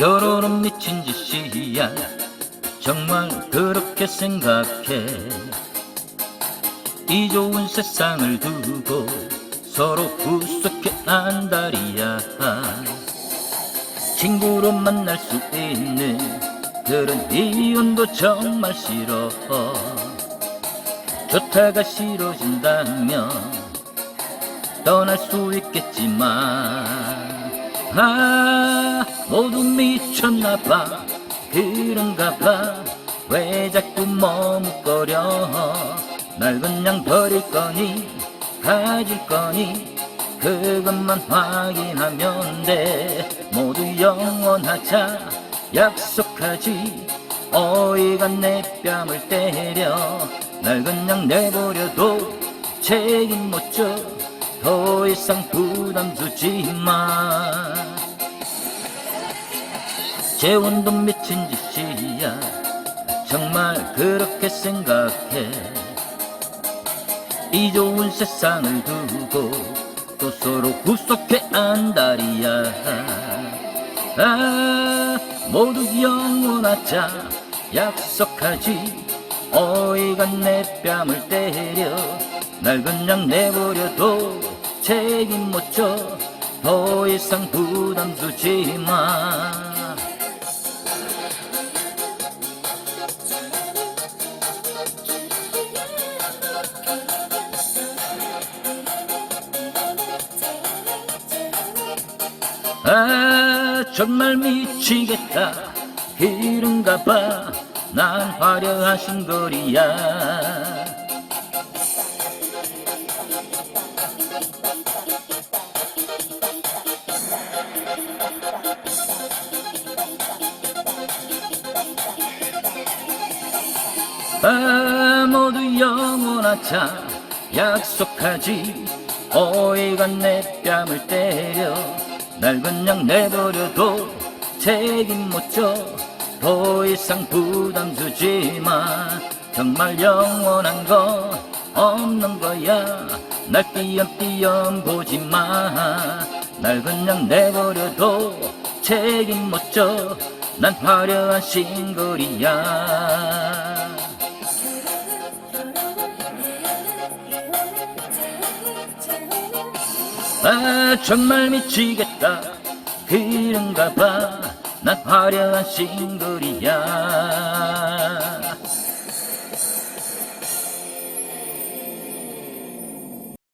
결혼은 미친 짓이야. 정말 그렇게 생각해. 이 좋은 세상을 두고 서로 구속해 안달이야. 친구로 만날 수 있는 그런 이혼도 정말 싫어. 좋다가 싫어진다면 떠날 수 있겠지만. 아 모두 미쳤나봐. 그런가봐. 왜 자꾸 머뭇거려? 날 그냥 버릴 거니? 가질 거니? 그것만 확인하면 돼. 모두 영원하자. 약속하지. 어이가 내 뺨을 때려. 날 그냥 내버려도 책임 못져. 더 이상 부담 주지 마 재혼도 미친 짓이야. 정말 그렇게 생각해. 이 좋은 세상을 두고 또 서로 구속해 안달이야. 아 모두 영원하자. 약속하지. 어이가 내 뺨을 때려. 날 그냥 내버려도 책임 못져 더 이상 부담 주지 마 아 정말 미치겠다. 그런가 봐난 화려한 신거리야. 아 모두 영원하자 약속하지. 어이가 내 뺨을 때려 날 그냥 내버려도 책임 못져더 이상 부담 주지 마 정말 영원한 건 없는 거야. 날 띄엄띄엄 보지 마날 그냥 내버려도 책임 못져난 화려한 싱글이야 아 정말 미치겠다. 그런가 봐난 화려한 싱글이야